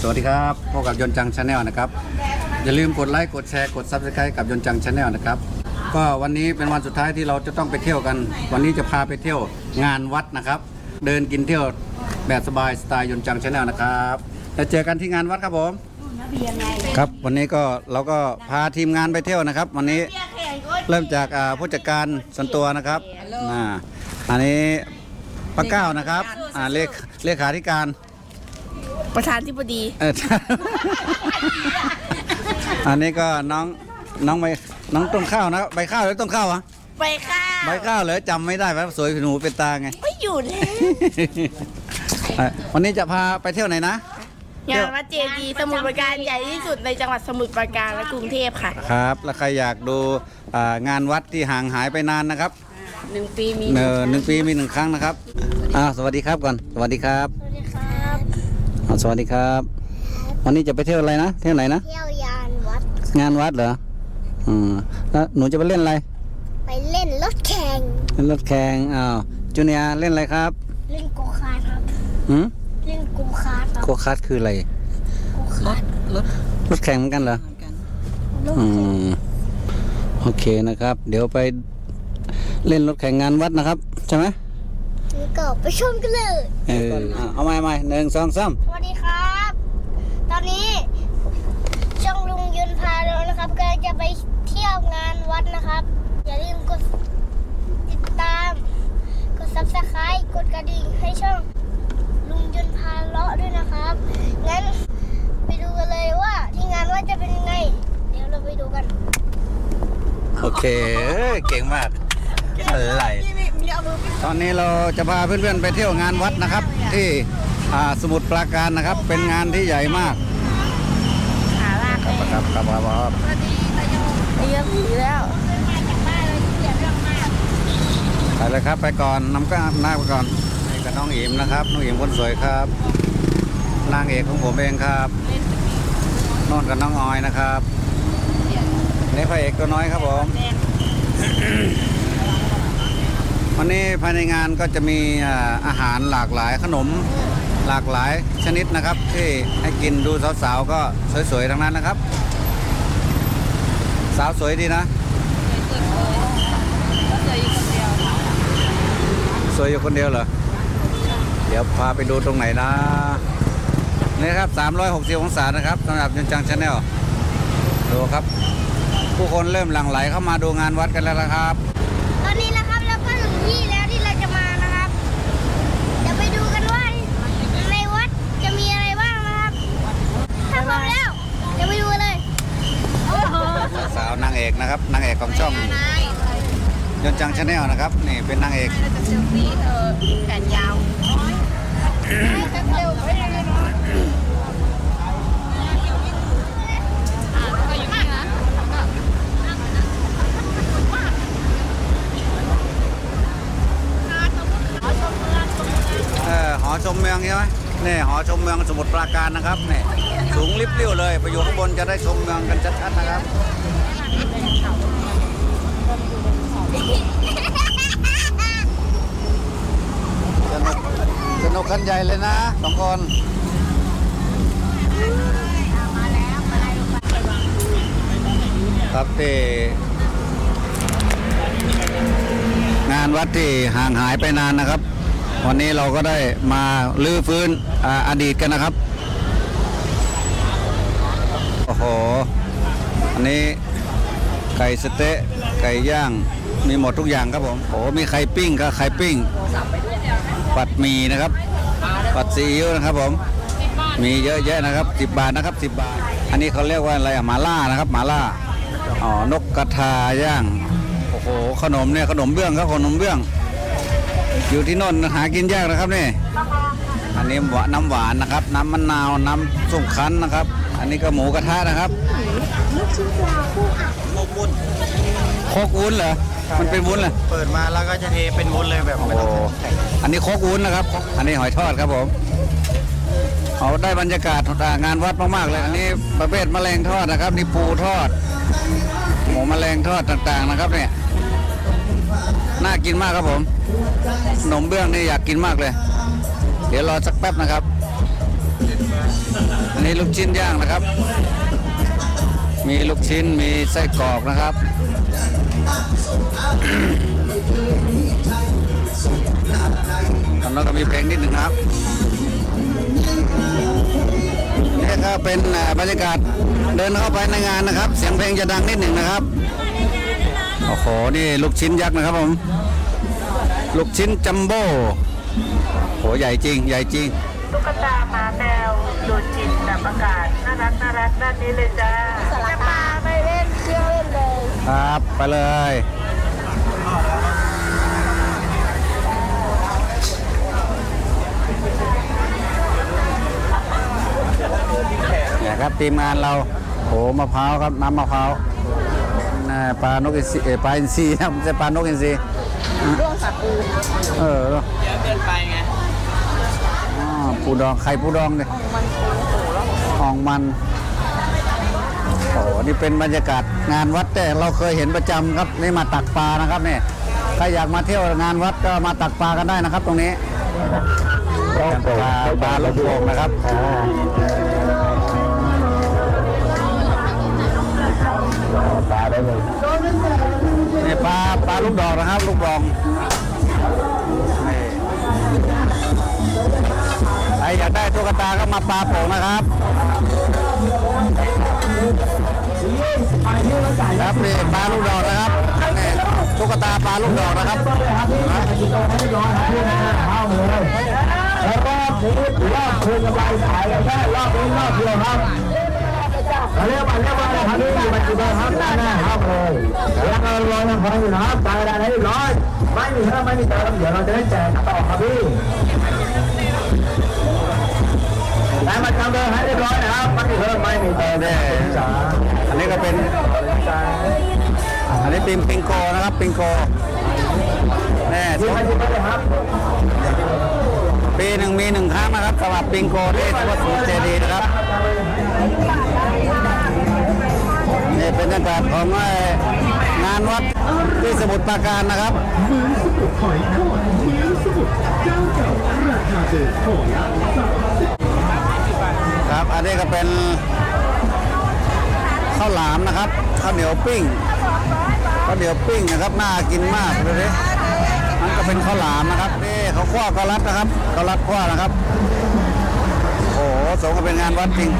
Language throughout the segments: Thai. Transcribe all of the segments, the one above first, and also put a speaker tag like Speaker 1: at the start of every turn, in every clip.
Speaker 1: สวัสดีครับพบกับยนจังชาแนลนะครับ อย่าลืมกดไลค์กดแชร์กด Subscribe กับยนจังชาแนลนะครับ ก็วันนี้เป็นวันสุดท้ายที่เราจะต้องไปเที่ยวกัน วันนี้จะพาไปเที่ยวงานวัดนะครับ เดินกินเที่ยวแบบสบายสไตล์ยนจังชาแนลนะครับจะเจอกันที่งานวัดครับผมครับวันนี้ก็เราก็พาทีมงานไปเที่ยวนะครับ วันนี้เริ่มจากผู้จัดการส่วนตัวนะครับอ่าอันนี้ป้าเก้านะครับอ่าเลขเลขาธิการ
Speaker 2: ประธานที่บดี
Speaker 1: เออ อันนี้ก็น้องน้องใบน้องต้นข้าวนะใบข้าวหรือต้นข้าวอะ
Speaker 2: ไปค่ะ
Speaker 1: ใบข้าวเหรอจำไม่ได้ว่าสวยผิวหนูเป็นตาไง
Speaker 2: ไม่อยู่แล้ว
Speaker 1: เอ่อวันนี้จะพาไปเที่ยวไหนนะ
Speaker 2: งานวัดเจดีย์สมุทรปราการใหญ่ที่สุดในจังหวัดสมุทรปราการและกรุงเทพค่ะ
Speaker 1: ครับ แล้วใครอยากดูอ่างานวัดที่ห่างหายไปนานนะครับ
Speaker 2: หนึ่งปีมี
Speaker 1: เออหนึ่งปีมีหนึ่งครั้งนะครับอ้าวสวัสดีครับก่อน สวัสดีครับ
Speaker 3: สวัสดีครับ
Speaker 1: อ้าวสวัสดีครับ วันนี้จะไปเที่ยวอะไรนะ เที่ยวไหนนะ
Speaker 3: เที่ยวยานวัด
Speaker 1: งานวัดเหรอ อืม แล้วหนูจะไปเล่นอะไร
Speaker 3: ไปเล่นรถแข่ง
Speaker 1: เล่นรถแข่ง อ้าวจูเนียร์เล่นอะไรครับ
Speaker 3: เล่นโกคาร์ทครับ
Speaker 1: หืม
Speaker 3: เล่นโกคาร์ทครับ
Speaker 1: โคคัสคืออะไร
Speaker 3: โกคาร์ท
Speaker 1: รถแข่งเหมือนกันเหรอ
Speaker 3: รถ
Speaker 1: อื
Speaker 3: แข่ง
Speaker 1: มโอเคนะครับ เดี๋ยวไปเล่นรถแข่งงานวัดนะครับ ใช่ไหม
Speaker 3: นี่ก็ไปชมกันเลย
Speaker 1: เอออะเอาใหม่ใหม่หนึ่งสองสาม
Speaker 3: สวัสดีครับ ตอนนี้ช่องลุงยืนพาเรานะครับกำลังจะไปเที่ยวงานวัดนะครับ อย่าลืมกดติดตาม กดซับสไครต์กดกระดิ่งให้ช่องลุงยืนพาเลาะด้วยนะครับ งั้นไปดูกันเลยว่าที่งานวัดจะเป็นยังไง เดี๋ยวเราไปดูกัน
Speaker 1: โอเคเอ้ยเก่งมากอะไร ตอนนี้เราจะพาเพื่อนๆไปเที่ยวงานวัดนะครับ ที่อ่าสมุทรปราการนะครับ เป็นงานที่ใหญ่มาก
Speaker 2: ขาลากเลย
Speaker 1: ครับครับครับครับ
Speaker 2: เยอะผีแล้ว
Speaker 1: ไปเลยครับไปก่อนน้ำก็หน้าไปก่อนนี่กับน้องอิมนะครับน้องอิมคนสวยครับนางเอกของผมเองครับนอนกับน้องออยนะครับนี่พระเอกตัวน้อยครับผม วันนี้ภายในงานก็จะมีอ่าอาหารหลากหลายขนมหลากหลายชนิดนะครับ ที่ให้กินดูสาวๆก็สวยๆทั้งนั้นนะครับ สาวสวยดีนะ สวยอยู่คนเดียวเหรอ เดี๋ยวพาไปดูตรงไหนนะนี่ครับ 360 องศานะครับสำหรับยนจังชาแนลดูครับ ผู้คนเริ่มหลั่งไหลเข้ามาดูงานวัดกันแล้วนะครับ
Speaker 3: ตอนนี้นะครับเราก็ถึงที่แล้วที่เราจะมานะครับเดี๋ยวไปดูกันว่าในวัดจะมีอะไรบ้างนะครับ ถ้าพร้อมแล้วเดี๋ยวไปดูกันเลย
Speaker 1: สาว นางเอกนะครับนางเอกของช่องยนจังชาแนลนะครับนี่เป็นนางเอก
Speaker 2: จะเซลฟี่เธอแขนยาว
Speaker 1: เออหอชมเมืองใช่ไหมนี่หอชมเมืองสมุทรปราการนะครับนี่สูงลิบเลี้ยวเลยไปอยู่ข้างบนจะได้ชมเมืองกันชัดๆนะครับ สนุกขันใหญ่เลยนะสองคนครับที่งานวัดที่ห่างหายไปนานนะครับ วันนี้เราก็ได้มาลื้อฟื้นออดีตกันนะครับ โอ้โห อันนี้ไก่สเต๊ะไก่ย่างมีหมดทุกอย่างครับผม โอ้มีไข่ปิ้งครับไข่ปิ้ง ปัดหมีนะครับ ปัดซีอิ๊วนะครับผมมีเยอะแยะนะครับ 10 บาทนะครับ 10 บาท อันนี้เขาเรียกว่าอะไรอะหมาล่านะครับหมาล่าอ๋อนกกระทาย่างโอ้โหขนมเนี่ยขนมเบื้องครับขนมเบื้อง อยู่ที่นนหากินยากนะครับนี่อันนี้หวานน้ำหวานนะครับ น้ำมะนาวน้ำส้มคั้นนะครับ อันนี้ก็หมูกระทะนะครับ โคกวุ้นเหรอ มันเป็นวุ้นเหรอ
Speaker 4: เปิดมาแล้วก็จะเทเป็นวุ้นเลยแบบ
Speaker 1: โอ้
Speaker 4: ไม่
Speaker 1: โห
Speaker 4: ต้องแข็ง
Speaker 1: อันนี้โคกวุ้นนะครับ อันนี้หอยทอดครับผมเอาได้บรรยากาศงานวัดมากๆเลย อันนี้ประเภทแมลงทอดนะครับ นี่ปูทอด หมูแมลงทอดต่างๆนะครับเนี่ย น่ากินมากครับผมขนมเบื้องนี่อยากกินมากเลย เดี๋ยวรอสักแป๊บนะครับ อันนี้ลูกชิ้นย่างนะครับ มีลูกชิ้น มีไส้กรอกนะครับ ตอนนั้นก็มีเพลงนิดหนึ่งนะครับ นี่ก็เป็นอ่าบรรยากาศเดินเข้าไปในงานนะครับ เสียงเพลงจะดังนิดหนึ่งนะครับ โอ้โห นี่ลูกชิ้นยักษ์นะครับผม ลูกชิ้นจัมโบ้โหใหญ่จริง ใหญ่จริง
Speaker 5: ตุ๊กตาหมาแมวโดดจิตแบบประกาศน่ารักน่ารักด้านนี้เลยจ้า
Speaker 3: จะพา ครั
Speaker 1: บ ไปเลย เนี่ยครับทีมงานเราโหมะพร้าวครับ น้ำมะพร้าวน่าปลานกอินทรีเอ่อปลาอินทรีครับไม่ใช่ปลานกอินทรีร่วงสับปูเออเยอะเกินไปไงปูดองไข่ปูดองเนี่ยอ่องมันโอ้นี่เป็นบรรยากาศงานวัดแต่เราเคยเห็นประจำครับนี่มาตักปลานะครับเนี่ยใครอยากมาเที่ยวงานวัดก็มาตักปลากันได้นะครับ ตรงนี้ปลาปลาลูกโป่งนะครับปลาได้เลยนี่ปลาปลาลูกดอกนะครับลูกดองใครอยากได้ตุ๊กตาก็มาปลาโป่งนะครับ ครับนี่ปลาลูกดอกนะครับนี่ตุ๊กตาปลาลูกดอกนะครับ
Speaker 6: แล้วก็นี้รอบคืนกำไรขายกันแค่รอบนี้รอบเดียวครับเรียกมาเรียกมาเลยครับนี่อยู่ปัจจุบันครับด้านหน้าครับเลยแล้วก็รอยังฟังอยู่นะครับตายได้ให้ร้อยไม่มีเพิ่มไม่มีเติมเดี๋ยวเราจะได้แจกต่อครับพี่ ได้มาจำเดินให้เรียบร้อยนะครับไม่มีเพิ่มไม่มีเติม
Speaker 1: นี่อันนี้ก็เป็น อันนี้ปิงปิงโกนะครับปิงโกแน่
Speaker 6: ที่มาที่นี่ครับ
Speaker 1: ปีหนึ่งมีหนึ่งครั้งนะครับสำหรับปิงโกที่วัดสุเจดีนะครับนี่เป็นบรรยากาศของงานวัดที่สมุทรปราการนะครับเมืองสมุทรหอยทอดเมืองสมุทรเจ้าเก่าราค ครับ อันนี้ก็เป็นข้าวหลามนะครับข้าวเหนียวปิ้งข้าวเหนียวปิ้งนะครับน่ากินมากดูดินั่นก็เป็นข้าวหลามนะครับนี่เขาวคั่วกะลัดนะครับกะลัดคั่วนะครับ โอ้โหสมกับเป็นงานวัดจริง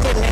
Speaker 3: เจ็
Speaker 6: บไหม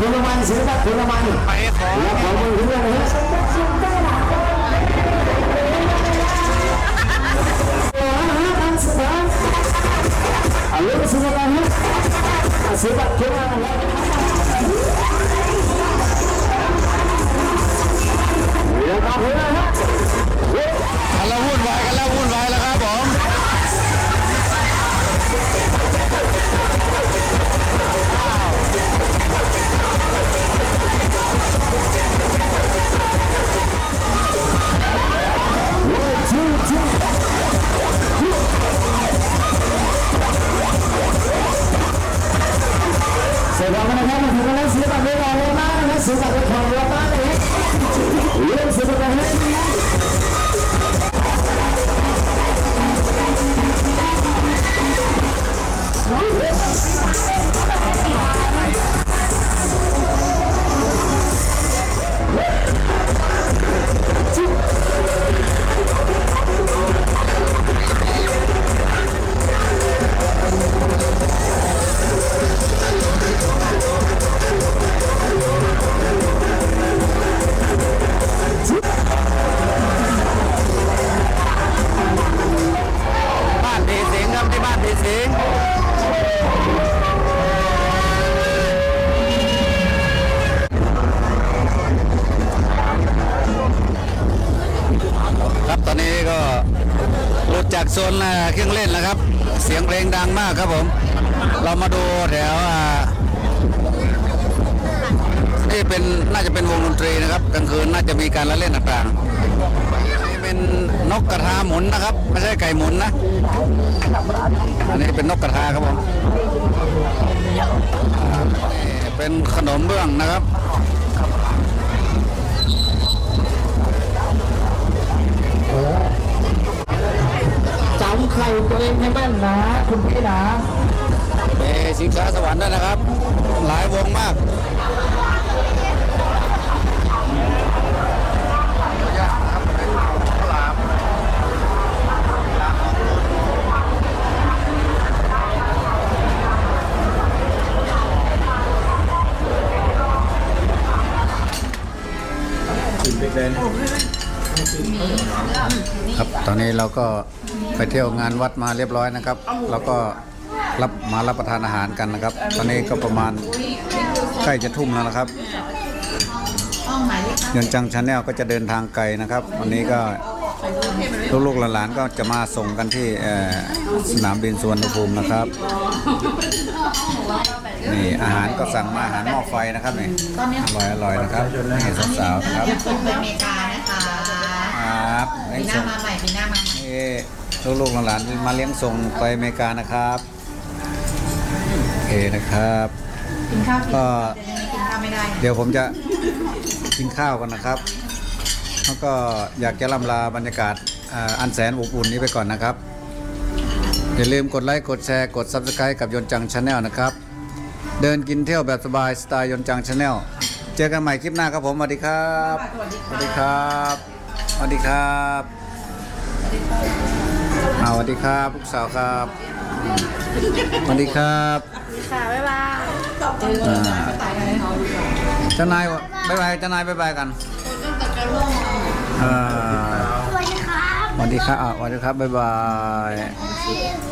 Speaker 6: นะครับเสียบัตรผลไม้เสียบัตรผลไม้
Speaker 4: ไปขอ
Speaker 6: แมา
Speaker 1: กครับผม
Speaker 6: เรา
Speaker 1: มาดูแถวอ่านี่เป็นน่าจะเป็นวงดนตรีนะครับกลางคืนน่าจะมีการละเล่นต่างๆนี่เป็นนกกระทาหมุนนะครับ ไม่ใช่ไก่หมุนนะอันนี้เป็นนกกระทาครับผมอ่านี่เป็นขนมเบื้องนะครับ
Speaker 6: ใส่ตัวเองให้แม่นนะคุณพี่นะเม
Speaker 1: สิงค้าสวรรค์นั่นนะครับ หลายวงมากตื่นเต้น ครับตอนนี้เราก็ไปเที่ยวงานวัดมาเรียบร้อยนะครับ แล้วก็รับมารับประทานอาหารกันนะครับ ตอนนี้ก็ประมาณใกล้จะทุ่มแล้วนะครับยนต์จังชาแนลก็จะเดินทางไกลนะครับ วันนี้ก็ลูกๆหลานๆก็จะมาส่งกันที่สนามบินสุวรรณภูมินะครับนี่อาหารก็สั่งมาอาหารหม้อไฟนะครับนี่อร่อยอร่อยนะครับนี่สาวๆนะครับ
Speaker 7: นะคะ
Speaker 1: ครับ
Speaker 7: ปีหน้ามาใหม่ปีหน้ามาใหม่
Speaker 1: นี่ลูกๆหลานๆมาเลี้ยงส่งไปอเมริกานะครับโอเคนะครับ
Speaker 7: กินข้าวกิน
Speaker 1: ก็
Speaker 7: เดี๋ยวนี้กินข้าวไม่ได้
Speaker 1: เดี๋ยวผมจะกินข้าวกันนะครับ แล้วก็อยากจะล่ำลาบรรยากาศอ่าอันแสนอบอุ่นนี้ไปก่อนนะครับ อย่าลืมกดไลค์ กดแชร์ กด Subscribe กับยนต์จังชาแนลนะครับ เดินกินเที่ยวแบบสบายสไตล์ยนต์จังชาแนลเจอกันใหม่คลิปหน้าครับผม สวัสดีครับ สวัสดีครับ สวัสดีครับอ่าสวัสดีครับลูกสาวครับสวัสดีครับ
Speaker 2: ค่ะบ๊ายบาย
Speaker 1: อ่าเจ้านายบายบายเจ้านายบายบายกันอ่า
Speaker 3: สวัสดีครับ
Speaker 1: สวัสดีครับอ่าสวัสดีครับบายบาย
Speaker 3: เฮ้ย